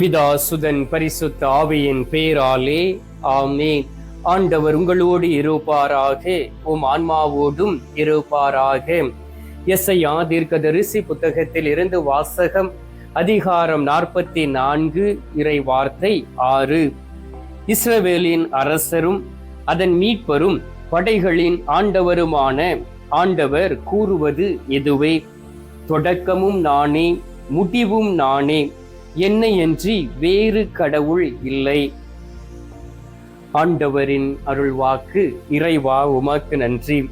பிதா சுதன் பரிசுத்த ஆவியின் பேராலே ஆமே ஆண்டவர் உங்களோடு இருப்பாராக உம் ஆன்மாவோடும் இருப்பாராக. எஸ்ஐயா தீர்க்கதரிசி புத்தகத்தில் இருந்து வாசகம் அதிகாரம் நாற்பத்தி நான்கு இறை வார்த்தை ஆறு. இஸ்ரவேலின் அரசரும் அதன் மீட்பரும் படைகளின் ஆண்டவருமான ஆண்டவர் கூறுவது இதுவே தொடக்கமும் நானே முடிவும் நானே. என்னையன்றி வேறு கடவுள் இல்லை. ஆண்டவரின் அருள்வாக்கு இறைவா உமக்கு நன்றி.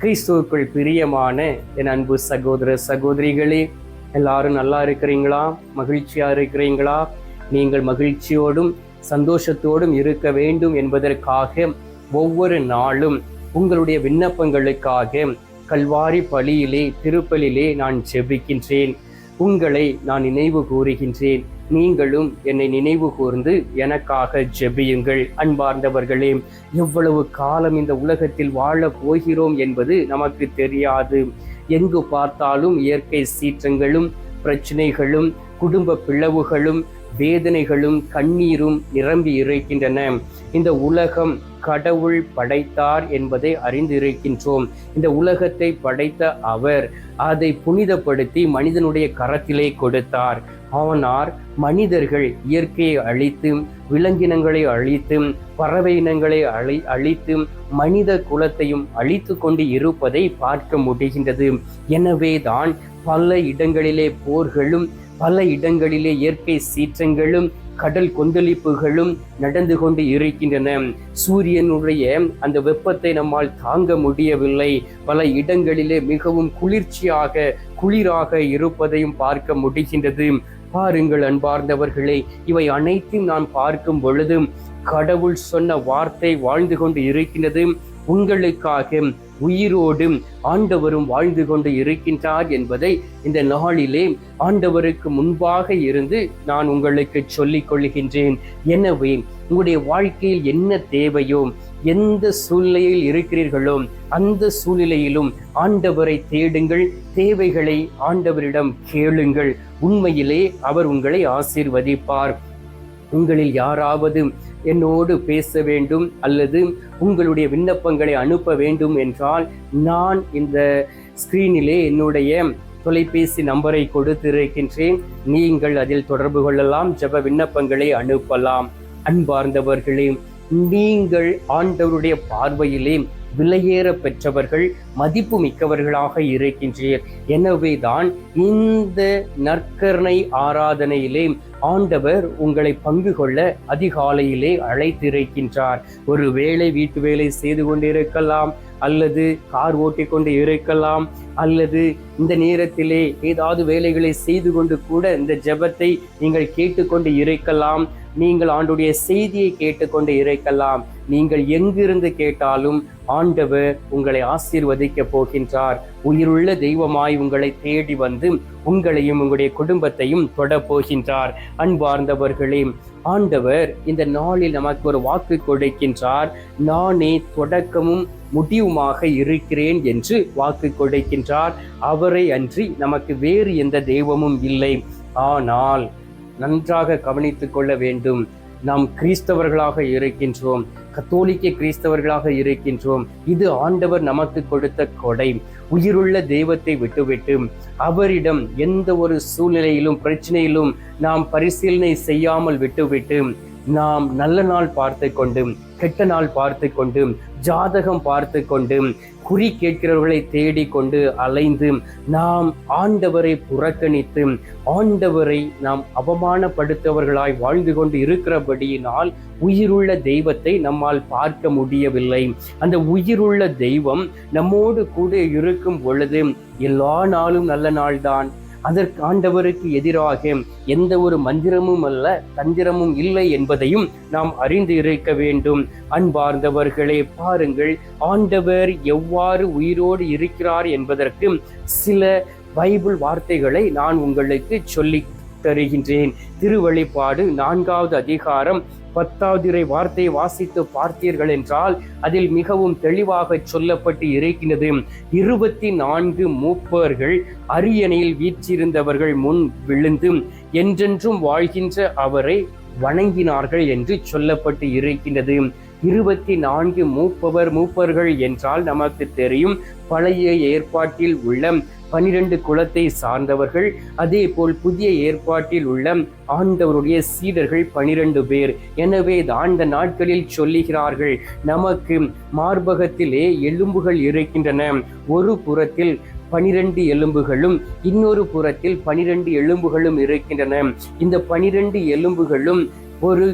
கிறிஸ்துவுக்குள் பிரியமான என் அன்பு சகோதர சகோதரிகளே எல்லாரும் நல்லா இருக்கிறீங்களா? மகிழ்ச்சியா இருக்கிறீங்களா? நீங்கள் மகிழ்ச்சியோடும் சந்தோஷத்தோடும் இருக்க வேண்டும் என்பதற்காக ஒவ்வொரு நாளும் உங்களுடைய விண்ணப்பங்களுக்காக கல்வாரி பலியிலே திருப்பலிலே நான் ஜெபிக்கின்றேன். உங்களை நான் நினைவு கூறுகின்றேன். நீங்களும் என்னை நினைவு கூர்ந்து எனக்காக ஜெபியுங்கள். அன்பார்ந்தவர்களே எவ்வளவு காலம் இந்த உலகத்தில் வாழப் போகிறோம் என்பது நமக்கு தெரியாது. எங்கு பார்த்தாலும் இயற்கை சீற்றங்களும் பிரச்சனைகளும் குடும்ப பிளவுகளும் வேதனைகளும் கண்ணீரும் நிரம்பி இருக்கின்றன. இந்த உலகம் கடவுள் படைத்தார் என்பதை அறிந்திருக்கின்றோம். இந்த உலகத்தை படைத்த அவர் அதை புனிதப்படுத்தி மனிதனுடைய கரத்திலே கொடுத்தார். ஆனால் மனிதர்கள் இயற்கையை அழித்து விலங்கினங்களை அழித்து பறவை இனங்களை அழி அழித்து மனித குலத்தையும் அழித்து கொண்டு இருப்பதை பார்க்க முடிகின்றது. எனவே தான் பல இடங்களிலே போர்களும் பல இடங்களிலே இயற்கை சீற்றங்களும் கடல் கொந்தளிப்புகளும் நடந்து கொண்டு இருக்கின்றன. சூரியனுடைய அந்த வெப்பத்தை நம்மால் தாங்க முடியவில்லை. பல இடங்களிலே மிகவும் குளிர்ச்சியாக குளிராக இருப்பதையும் பார்க்க முடிகின்றது. பாருங்கள் அன்பார்ந்தவர்களே இவை அனைத்தையும் நான் பார்க்கும் பொழுதும் கடவுள் சொன்ன வார்த்தை வாழ்ந்து கொண்டு இருக்கின்றது. உங்களுக்காக உயிரோடும் ஆண்டவரும் வாழ்ந்து கொண்டு இருக்கின்றார் என்பதை இந்த நாளிலே ஆண்டவருக்கு முன்பாக இருந்து நான் உங்களுக்கு சொல்லிக் கொள்கின்றேன். எனவே உங்களுடைய வாழ்க்கையில் என்ன தேவையோ எந்த சூழ்நிலையில் இருக்கிறீர்களோ அந்த சூழ்நிலையிலும் ஆண்டவரை தேடுங்கள் தேவைகளை ஆண்டவரிடம் கேளுங்கள். உண்மையிலே அவர் உங்களை ஆசீர்வதிப்பார். உங்களில் யாராவது என்னோடு பேச வேண்டும் அல்லது உங்களுடைய விண்ணப்பங்களை அனுப்ப வேண்டும் என்றால் நான் இந்த ஸ்க்ரீனிலே என்னுடைய தொலைபேசி நம்பரை கொடுத்திருக்கின்றேன். நீங்கள் அதில் தொடர்பு கொள்ளலாம் ஜெப விண்ணப்பங்களை அனுப்பலாம். அன்பார்ந்தவர்களே நீங்கள் ஆண்டவருடைய பார்வையிலே விலையேற பெற்றவர்கள் மதிப்பு மிக்கவர்களாக இருக்கின்றீர். எனவேதான் இந்த நற்கரணை ஆராதனையிலே ஆண்டவர் உங்களை பங்கு கொள்ள அதிகாலையிலே அழைத்திருக்கின்றார். ஒரு வேலை வீட்டு வேலை செய்து கொண்டிருக்கலாம் அல்லது கார் ஓட்டிக்கொண்டு இருக்கலாம் அல்லது இந்த நேரத்திலே ஏதாவது வேலைகளை செய்து கொண்டு கூட இந்த ஜெபத்தை நீங்கள் கேட்டுக்கொண்டு இருக்கலாம். நீங்கள் ஆண்டுடைய செய்தியை கேட்டுக்கொண்டு இருக்கலாம் நீங்கள் எங்கிருந்து கேட்டாலும் ஆண்டவர் உங்களை ஆசீர்வதிக்க போகின்றார். உயிருள்ள தெய்வமாய் உங்களை தேடி வந்து உங்களையும் உங்களுடைய குடும்பத்தையும் தொட போகின்றார். அன்பார்ந்தவர்களே ஆண்டவர் இந்த நாளில் நமக்கு ஒரு வாக்கு கொடுக்கின்றார். நானே தொடக்கமும் முடிவுமாக இருக்கிறேன் என்று வாக்கு கொடுக்கின்றார். அவரை அன்றி நமக்கு வேறு எந்த தெய்வமும் இல்லை. ஆனால் நன்றாக கவனித்துக் கொள்ள வேண்டும். நாம் கிறிஸ்தவர்களாக இருக்கின்றோம். கத்தோலிக்க கிறிஸ்தவர்களாக இருக்கின்றோம். இது ஆண்டவர் நமக்கு கொடுத்த கொடை. உயிருள்ள தெய்வத்தை விட்டுவிட்டு அவரிடம் எந்த ஒரு சூழ்நிலையிலும் பிரச்சனையிலும் நாம் பரிசீலனை செய்யாமல் விட்டுவிட்டு நாம் நல்ல நாள் பார்த்து கொண்டு கெட்ட நாள் பார்த்து கொண்டு ஜாதகம் பார்த்து கொண்டு குறி கேட்கிறவர்களை தேடிக்கொண்டு அலைந்து நாம் ஆண்டவரை புறக்கணித்து ஆண்டவரை நாம் அவமானப்படுத்தவர்களாய் வாழ்ந்து கொண்டு இருக்கிறபடியினால் உயிருள்ள தெய்வத்தை நம்மால் பார்க்க முடியவில்லை. அந்த உயிருள்ள தெய்வம் நம்மோடு கூட இருக்கும் பொழுது எல்லா நாளும் நல்ல நாள்தான். அதற்கு ஆண்டவருக்கு எதிராக எந்த ஒரு மந்திரமும் அல்ல தந்திரமும் இல்லை என்பதையும் நாம் அறிந்து இருக்க வேண்டும். அன்பார்ந்தவர்களே பாருங்கள் ஆண்டவர் எவ்வாறு உயிரோடு இருக்கிறார் என்பதற்கு சில பைபிள் வார்த்தைகளை நான் உங்களுக்கு சொல்லி தருகின்றேன். திருவழிப்பாடு நான்காவது அதிகாரம் பத்தாவதிரை வார்த்தை வார்த்தையை வாசித்து பார்த்தீர்கள் என்றால் அதில் மிகவும் தெளிவாக சொல்லப்பட்டு இருக்கின்றது இருபத்தி நான்கு மூப்பர்கள் அரியணையில் வீற்றிருந்தவர்கள் முன் விழுந்து என்றென்றும் வாழ்கின்ற அவரை வணங்கினார்கள் என்று சொல்லப்பட்டு இருக்கின்றது இருபத்தி நான்கு மூப்பவர் மூப்பர்கள் என்றால் நமக்கு தெரியும். பழைய ஏற்பாட்டில் உள்ள பனிரெண்டு குலத்தை சார்ந்தவர்கள் அதே போல் புதிய ஏற்பாட்டில் உள்ள ஆண்டவருடைய சீடர்கள் பனிரெண்டு பேர். எனவே தான் இந்த நாட்களில் சொல்லுகிறார்கள் நமக்கு மார்பகத்திலே எலும்புகள் இருக்கின்றன. ஒரு புறத்தில் பனிரெண்டு எலும்புகளும் இன்னொரு புறத்தில் பனிரெண்டு எலும்புகளும் இருக்கின்றன. இந்த பனிரெண்டு எலும்புகளும் ஒரு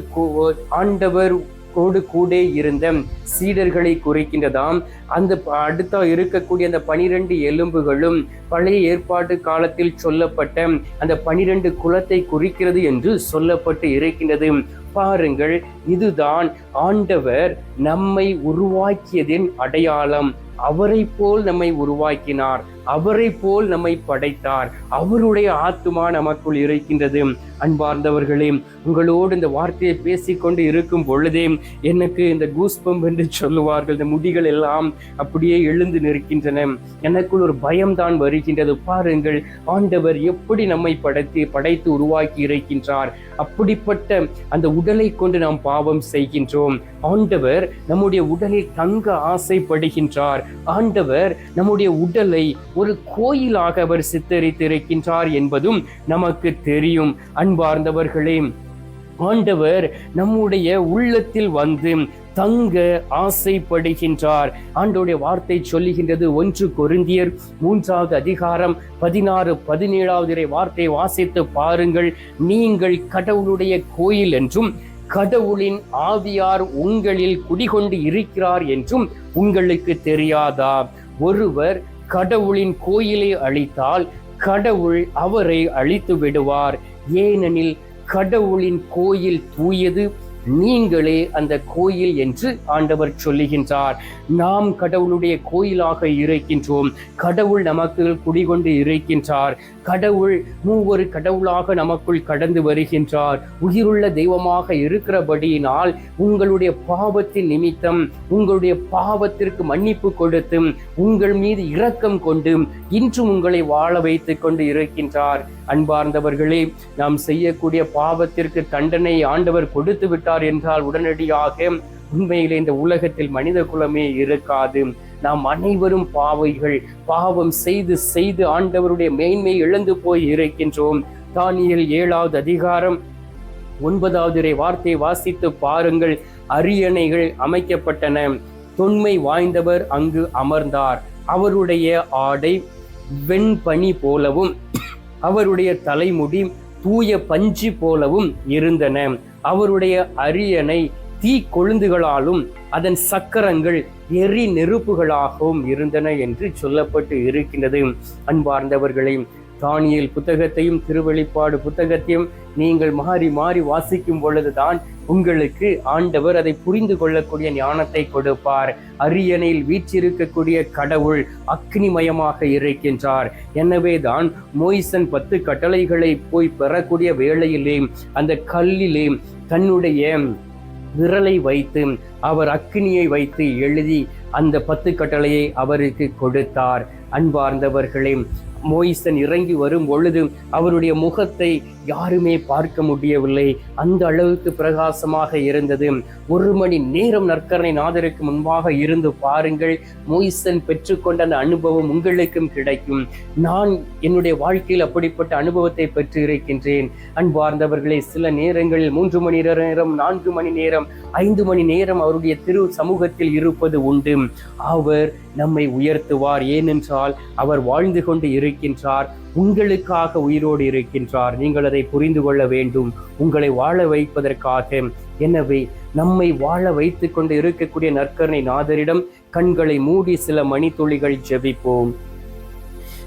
ஆண்டவர் கோடு கூட இருந்த சீடர்களை குறிக்கின்றதாம். அந்த அடுத்த இருக்கக்கூடிய அந்த பனிரெண்டு எலும்புகளும் பழைய ஏற்பாட்டு காலத்தில் சொல்லப்பட்ட அந்த பனிரெண்டு குலத்தை குறிக்கிறது என்று சொல்லப்பட்டு இருக்கின்றது. பாருங்கள் இதுதான் ஆண்டவர் நம்மை உருவாக்கியதின் அடையாளம். அவரை போல் நம்மை உருவாக்கினார். அவரை போல் நம்மை படைத்தார். அவருடைய ஆத்மா நமக்குள் இருக்கின்றது. அன்பார்ந்தவர்களே உங்களோடு இந்த வார்த்தையை பேசிக்கொண்டு இருக்கும் பொழுதே எனக்கு இந்த கூஸ்பம் என்று சொல்லுவார்கள் இந்த முடிகள் எல்லாம் அப்படியே எழுந்து நிற்கின்றன. எனக்குள் ஒரு பயம்தான் வருகின்றது. பாருங்கள் ஆண்டவர் எப்படி நம்மை படைத்து படைத்து உருவாக்கி இருக்கின்றார். அப்படிப்பட்ட அந்த உடலை கொண்டு நாம் பாவம் செய்கின்றோம். ஆண்டவர் நம்முடைய உடலில் தங்க ஆசைப்படுகின்றார். ஆண்டவர் நம்முடைய உடலை ஒரு கோயிலாக அவர் சித்தரித்திருக்கின்றார் என்பதும் நமக்கு தெரியும். அன்பார்ந்தவர்களே ஆண்டவர் நம்முடைய உள்ளத்தில் வந்து தங்க ஆசைப்படுகின்றார். ஆண்டோடைய வார்த்தை சொல்லுகின்றது ஒன்று கொருந்தியர் மூன்றாவது அதிகாரம் பதினாறு பதினேழாவது வார்த்தை வாசித்து பாருங்கள். நீங்கள் கடவுளுடைய கோயில் என்றும் கடவுளின் ஆவியார் உங்களில் குடிகொண்டு இருக்கிறார் என்றும் உங்களுக்கு தெரியாதா? ஒருவர் கடவுளின் கோயிலை அழித்தால் கடவுள் அவரை அழித்து விடுவார். ஏனெனில் கடவுளின் கோயில் தூயது நீங்களே அந்த கோயில் என்று ஆண்டவர் சொல்லுகின்றார். நாம் கடவுளுடைய கோயிலாக இருக்கின்றோம். கடவுள் நமக்கு குடிகொண்டு இருக்கின்றார். கடவுள் மூவொரு கடவுளாக நமக்குள் கடந்து வருகின்றார். உயிருள்ள தெய்வமாக இருக்கிறபடியினால் உங்களுடைய பாவத்தின் நிமித்தம் உங்களுடைய பாவத்திற்கு மன்னிப்பு கொடுத்தும் உங்கள் மீது இரக்கம் கொண்டும் இன்றும் உங்களை வாழ வைத்துக் கொண்டு இருக்கின்றார். அன்பார்ந்தவர்களே நாம் செய்யக்கூடிய பாவத்திற்கு தண்டனை ஆண்டவர் கொடுத்து விட்டார் என்றால் உடனடியாக உண்மையிலே இந்த உலகத்தில் மனித குலமே இருக்காது. நாம் அனைவரும் பாவைகள். பாவம் செய்து செய்து ஆண்டவருடைய மேன்மை இழந்து போய் இருக்கின்றோம். தானியல் ஏழாவது அதிகாரம் ஒன்பதாவது வார்த்தை வார்த்தையை வாசித்து பாருங்கள். அரியணைகள் அமைக்கப்பட்டன. தொன்மை வாய்ந்தவர் அங்கு அமர்ந்தார். அவருடைய ஆடை வெண்பனி போலவும் அவருடைய தலைமுடி தூய பஞ்சு போலவும் இருந்தன. அவருடைய அரியணை தீ கொழுந்துகளாலும் அதன் சக்கரங்கள் எரி நெருப்புகளாகவும் இருந்தன என்று சொல்லப்பட்டு இருக்கின்றது. அன்பார்ந்தவர்களையும் தானியல் புத்தகத்தையும் திருவெளிப்பாடு புத்தகத்தையும் நீங்கள் மாறி மாறி வாசிக்கும் பொழுதுதான் உங்களுக்கு ஆண்டவர் அதை புரிந்து கொள்ளக்கூடிய ஞானத்தை கொடுப்பார். அரியணையில் வீற்றிருக்கக்கூடிய கடவுள் அக்னிமயமாக இருக்கின்றார். எனவே தான் மோய்சன் பத்து கட்டளைகளை போய் பெறக்கூடிய வேளையிலே அந்த கல்லிலே தன்னுடைய விரலை வைத்து அவர் அக்கினியை வைத்து எழுதி அந்த பத்து கட்டளையை அவருக்கு கொடுத்தார். அன்பார்ந்தவர்களே மோயிசன் இறங்கி வரும் பொழுது அவருடைய முகத்தை யாருமே பார்க்க முடியவில்லை. அந்த அளவுக்கு பிரகாசமாக இருந்தது. ஒரு மணி நேரம் நற்கரணை நாதருக்கு முன்பாக இருந்து பாருங்கள். மோயிசன் பெற்றுக்கொண்ட அந்த அனுபவம் உங்களுக்கும் கிடைக்கும். நான் என்னுடைய வாழ்க்கையில் அப்படிப்பட்ட அனுபவத்தை பெற்று இருக்கின்றேன். அன்பார்ந்தவர்களே சில நேரங்களில் மூன்று மணி நேரம் நான்கு மணி நேரம் ஐந்து மணி நேரம் அவருடைய திரு சமூகத்தில் இருப்பது உண்டு. அவர் நம்மை உயர்த்துவார். ஏனென்றால் அவர் வாழ்ந்து கொண்டு இருக்கின்றார் உங்களுக்காக உயிரோடு இருக்கின்றார். நீங்கள் அதை புரிந்து கொள்ள வேண்டும். உங்களை வாழ வைப்பதற்காக. எனவே நம்மை வாழ வைத்து கொண்டு இருக்கக்கூடிய நற்கரணை நாதரிடம் கண்களை மூடி சில மணித்துளிகள் ஜெபிப்போம்.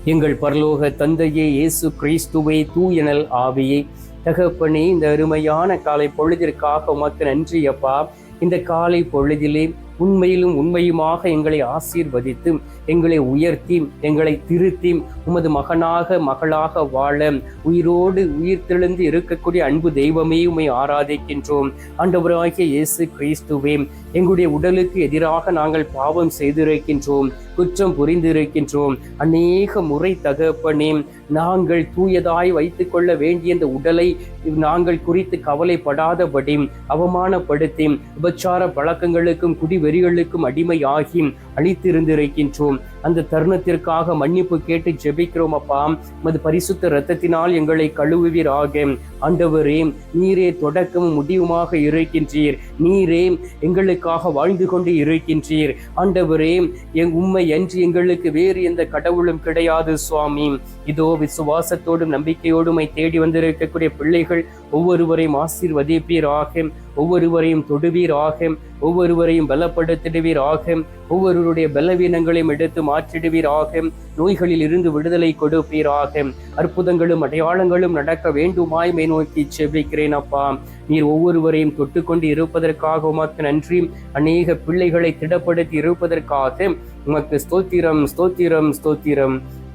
எங்கள் பரலோக தந்தையே இயேசு கிறிஸ்துவை தூயனல் ஆவியே. தகப்பனே இந்த அருமையான காலை பொழுதிற்காக உமக்கு நன்றி அப்பா. இந்த காலை பொழுதிலே உண்மையிலும் உண்மையுமாக எங்களை ஆசீர்வதித்து எங்களை உயர்த்தி எங்களை திருத்தி உமது மகனாக மகளாக வாழ உயிரோடு உயிர் தெழுந்து இருக்கக்கூடிய அன்பு தெய்வமே உமை ஆராதிக்கின்றோம். ஆண்டவராகிய இயேசு கிறிஸ்துவே எங்களுடைய உடலுக்கு எதிராக நாங்கள் பாவம் செய்திருக்கின்றோம் குற்றம் புரிந்திருக்கின்றோம். அநேக முறை தகப்பனே நாங்கள் தூயதாய் வைத்துக் கொள்ள வேண்டிய இந்த உடலை நாங்கள் குறித்து கவலைப்படாதபடி அவமானப்படுத்தி உபச்சார பழக்கங்களுக்கும் குடிவெறிகளுக்கும் அடிமையாகி அழித்திருந்திருக்கின்றோம். அந்த தருணத்திற்காக மன்னிப்பு கேட்டு ஜெபிக்கிறோம் அப்பா. மது பரிசுத்த ரத்தத்தினால் எங்களை கழுவுவீராக. ஆண்டவரே நீரே தொடக்கமும் முடிவுமாக இருக்கின்றீர். நீரே எங்களுக்காக வாழ்ந்து கொண்டு இருக்கின்றீர். ஆண்டவரே எங் உண்மை என்று எங்களுக்கு வேறு எந்த கடவுளும் கிடையாது சுவாமி. இதோ விசுவாசத்தோடும் நம்பிக்கையோடும் தேடி வந்திருக்கக்கூடிய பிள்ளைகள் ஒவ்வொருவரையும் ஆசீர்வதிப்பீராக. ஒவ்வொருவரையும் தொடுவீர் தொடுவீராக ஒவ்வொருவரையும் பலப்படுத்திடுவீராக ஒவ்வொருவருடைய பலவீனங்களையும் எடுத்து மாற்றிடுவீராக நோய்களில் இருந்து விடுதலை கொடுப்பீராக அற்புதங்களும் அடையாளங்களும் நடக்க வேண்டுமாய் மே நோக்கி செபிக்கிறேன் அப்பா. நீர் ஒவ்வொருவரையும் தொட்டுக்கொண்டு இருப்பதற்காக உமக்கு நன்றி. அநேக பிள்ளைகளை திடப்படுத்தி இருப்பதற்காக உமக்கு ஸ்தோத்திரம் ஸ்தோத்திரம் ஸ்தோத்திரம்.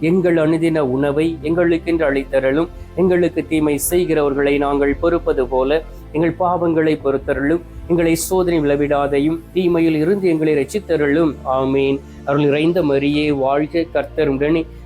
எங்கள் அனுதின உணவை எங்களுக்கென்று அளித்தரலும் எங்களுக்கு தீமை செய்கிறவர்களை நாங்கள் பொறுப்பது போல எங்கள் பாவங்களை பொறுத்தருளும் எங்களை சோதனை விளவிடாதையும் தீமையில் இருந்து எங்களை ரசித்தருளும் ஆமேன். அருள் இறைந்த மரியே வாழ்க கர்த்தருடனே.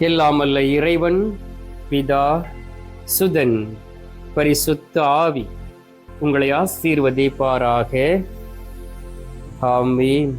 எல்லாமல்ல இறைவன் பிதா சுதன் பரிசுத்த ஆவி உங்களை ஆசீர்வதிப்பாராக. ஆமீன்.